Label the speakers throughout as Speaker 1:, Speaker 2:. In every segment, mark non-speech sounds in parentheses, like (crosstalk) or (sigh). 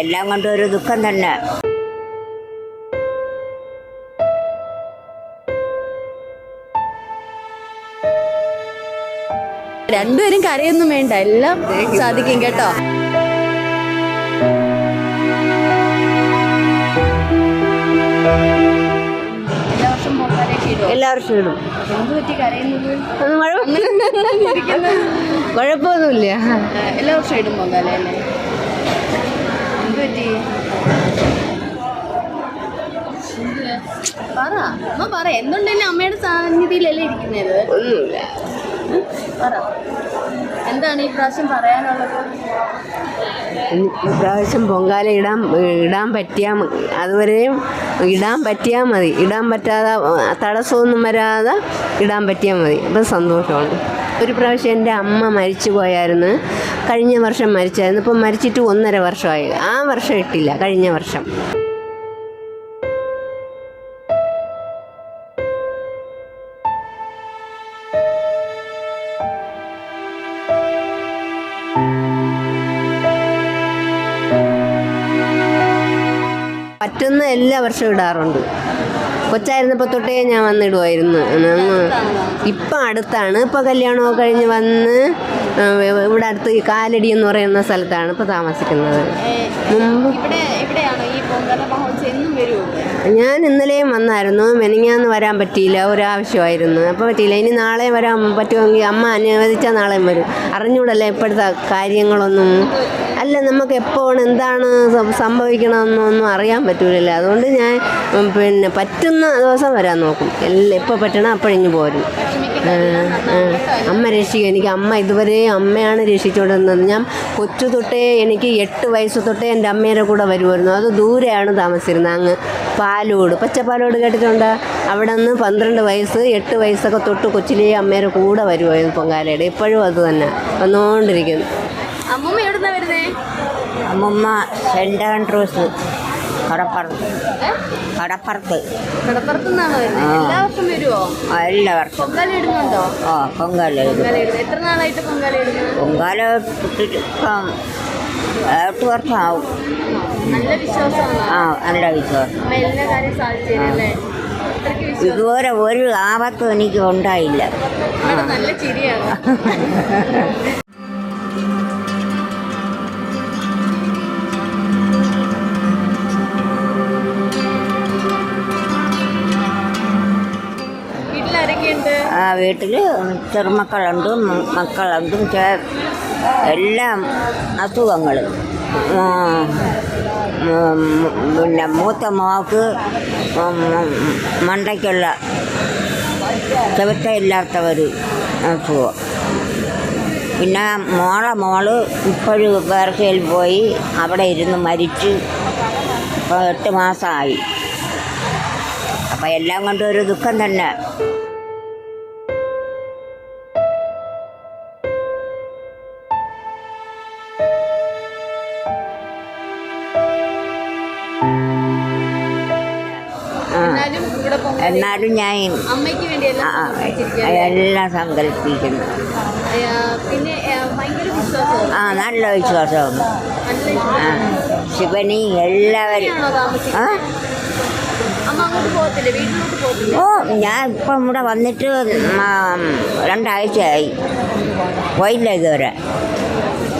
Speaker 1: എല്ലാം കൊണ്ടും ഒരു ദുഃഖം തന്നെ.
Speaker 2: രണ്ടുപേരും കരയൊന്നും വേണ്ട എല്ലാം സാധിക്കും കേട്ടോ. എല്ലാ
Speaker 1: വർഷവും ഇടും.
Speaker 2: എന്ത് പറ്റി കരയുന്നത്?
Speaker 1: കുഴപ്പമൊന്നുമില്ല
Speaker 2: എല്ലാ വർഷവും ഇടും പൊങ്കാല പറ്റി പറ അമ്മ പറ എന്തുണ്ടെങ്കിലും അമ്മയുടെ സാന്നിധ്യത്തിലല്ലേ ഇരിക്കുന്നത്?
Speaker 1: ഒന്നുമില്ല.
Speaker 2: പറ. എന്താണ് ഈ പ്രാവശ്യം പറയാനുള്ളത്?
Speaker 1: ഇപ്രാവശ്യം പൊങ്കാല ഇടാൻ ഇടാൻ പറ്റിയാൽ അതുവരെയും ഇടാൻ പറ്റിയാൽ മതി. ഇടാൻ പറ്റാതെ തടസ്സമൊന്നും വരാതെ ഇടാൻ പറ്റിയാൽ മതി. അപ്പം സന്തോഷമാണ്. ഒരു പ്രാവശ്യം എന്റെ അമ്മ മരിച്ചു പോയായിരുന്നു. കഴിഞ്ഞ വർഷം മരിച്ചായിരുന്നു. ഇപ്പം മരിച്ചിട്ട് ഒന്നര വർഷമായി. ആ വർഷം ഇട്ടില്ല. കഴിഞ്ഞ വർഷം. പറ്റുന്ന എല്ലാ വർഷവും ഇടാറുണ്ട്. കൊച്ചായിരുന്നപ്പോൾ തൊട്ടേ ഞാൻ വന്നിടുമായിരുന്നു ഇപ്പം അടുത്താണ്. ഇപ്പോൾ കല്യാണമൊക്കെ കഴിഞ്ഞ് വന്ന് ഇവിടെ അടുത്ത് ഈ കാലടി എന്ന് പറയുന്ന സ്ഥലത്താണ് ഇപ്പോൾ താമസിക്കുന്നത്. മുമ്പ് ഞാൻ ഇന്നലെയും വന്നായിരുന്നു. മെനിങ്ങാന്ന് വരാൻ പറ്റിയില്ല. ഒരാവശ്യമായിരുന്നു അപ്പോൾ പറ്റിയില്ല. ഇനി നാളെ വരാൻ പറ്റുമെങ്കിൽ അമ്മ അനുവദിച്ചാൽ നാളെയും വരും. അറിഞ്ഞൂടല്ലേ ഇപ്പോഴത്തെ കാര്യങ്ങളൊന്നും? അല്ല നമുക്ക് എപ്പോഴാണ് എന്താണ് സംഭവിക്കണമെന്നൊന്നും അറിയാൻ പറ്റൂലല്ലോ. അതുകൊണ്ട് ഞാൻ പിന്നെ പറ്റുന്ന ദിവസം വരാൻ നോക്കും. എല്ലാം എപ്പോൾ പറ്റണം അപ്പോഴിഞ്ഞ് പോരും. അമ്മ രക്ഷിക്കും. എനിക്ക് അമ്മ ഇതുവരെ അമ്മയാണ് രക്ഷിച്ചുകൊണ്ടിരുന്നത്. ഞാൻ കൊച്ചു തൊട്ടേ എനിക്ക് എട്ട് വയസ്സ് തൊട്ടേ എന്റെ അമ്മയുടെ കൂടെ വരുമായിരുന്നു. അത് ദൂരെയാണ് താമസിച്ചിരുന്നത്. അങ്ങ് പാലോട്. പച്ചപ്പാലോട് കേട്ടിട്ടുണ്ട്? അവിടെ നിന്ന് പന്ത്രണ്ട് വയസ്സ് എട്ട് വയസ്സൊക്കെ തൊട്ട് കൊച്ചിലേ അമ്മയുടെ കൂടെ വരുമായിരുന്നു പൊങ്കാലയുടെ. ഇപ്പോഴും അത് തന്നെ. വന്നുകൊണ്ടിരിക്കുന്നു
Speaker 2: അമ്മൂമ്മ നിന്നാണ് വരുന്നേ?
Speaker 1: അമ്മമ്മ സെന്റ് ആൻഡ്രൂസ് കടപ്പുറത്ത് കടപ്പുറത്ത്
Speaker 2: കടപ്പുറത്ത്. നിന്നാണോ വരുന്നത്? എല്ലാ വർഷം വരുമോ
Speaker 1: എല്ലാവർക്കും.
Speaker 2: പൊങ്കാല ഇടുന്നുണ്ടോ?
Speaker 1: ആ പൊങ്കാല
Speaker 2: എത്ര നാളായിട്ട് പൊങ്കാല
Speaker 1: പൊങ്കാല ഇട്ടിട്ട് എട്ട് വർഷമാവും.
Speaker 2: നല്ല വിശ്വാസമാണ്?
Speaker 1: ആ നല്ല വിശ്വാസം.
Speaker 2: എല്ലാ കാര്യം
Speaker 1: ഇതുവരെ ഒരു ആപത്തും എനിക്ക് ഉണ്ടായില്ല
Speaker 2: നല്ല ചിരിയാണ്. (laughs)
Speaker 1: ആ വീട്ടിൽ ചെറുമക്കളുണ്ട് മക്കളുണ്ട് എല്ലാം അസുഖങ്ങൾ പിന്നെ മൂത്ത മോക്ക് മണ്ടയ്ക്കുള്ള ചെവിട്ടയില്ലാത്ത ഒരു അസുഖം. പിന്നെ മോളെ മോൾ ഇപ്പോഴും വേർക്കയിൽ പോയി അവിടെ ഇരുന്ന് മരിച്ച് ഇപ്പോൾ എട്ട് മാസമായി അപ്പോൾ എല്ലാം കൊണ്ടും ഒരു ദുഃഖം തന്നെ.
Speaker 2: എന്നാലും
Speaker 1: ഞാൻ
Speaker 2: എല്ലാം
Speaker 1: സങ്കല്പിക്കുന്നു
Speaker 2: ആ,
Speaker 1: നല്ല വിശ്വാസമാണ്. ആ ശിവനി എല്ലാവരും ആ? ഓ ഞാൻ ഇപ്പം ഇവിടെ വന്നിട്ട് രണ്ടാഴ്ചയായി. പോയില്ല ഇതുവരെ.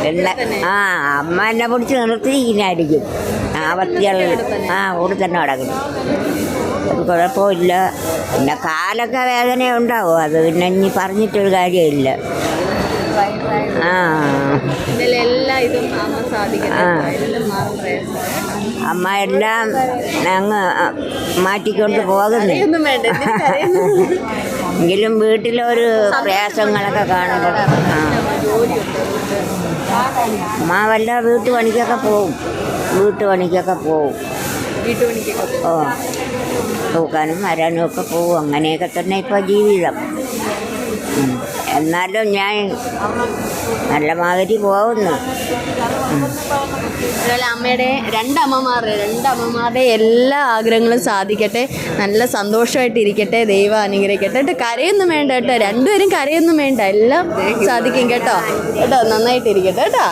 Speaker 1: എല്ലാ ആ അമ്മ എന്നെ പിടിച്ച് നിർത്തിയിരിക്കുന്നതായിരിക്കും ആ വത്തിയാൾ ആ ഇവിടെ തന്നെ കിടക്കുന്നു. അത് കുഴപ്പമില്ല. പിന്നെ കാലൊക്കെ വേദന ഉണ്ടാവും അത് പിന്നെ ഇനി പറഞ്ഞിട്ടൊരു കാര്യമില്ല. ആ.
Speaker 2: അമ്മ എല്ലാം
Speaker 1: ഞങ്ങൾ അങ്ങ് മാറ്റിക്കൊണ്ട് പോകുന്നു? എങ്കിലും വീട്ടിലൊരു പ്രയാസങ്ങളൊക്കെ കാണുമ്പോൾ അമ്മ വല്ല വീട്ടുപണിക്കൊക്കെ പോവും. വീട്ടുപണിക്കൊക്കെ പോവും. ഓ. തൂക്കാനും വരാനും ഒക്കെ പോവും. അങ്ങനെയൊക്കെ തന്നെ ഇപ്പോൾ ജീവിതം. എന്നാലും ഞാൻ നല്ല മാതിരി പോകുന്നു
Speaker 2: അതുപോലെ അമ്മയുടെ രണ്ടമ്മമാരുടെ രണ്ടമ്മമാരുടെ എല്ലാ ആഗ്രഹങ്ങളും സാധിക്കട്ടെ. നല്ല സന്തോഷമായിട്ട് ഇരിക്കട്ടെ ദൈവം അനുഗ്രഹിക്കട്ടെ. കേട്ടോ കരയൊന്നും വേണ്ട കേട്ടോ. രണ്ടുപേരും കരയൊന്നും വേണ്ട. എല്ലാം സാധിക്കും കേട്ടോ. കേട്ടോ നന്നായിട്ട് ഇരിക്കട്ടെ കേട്ടോ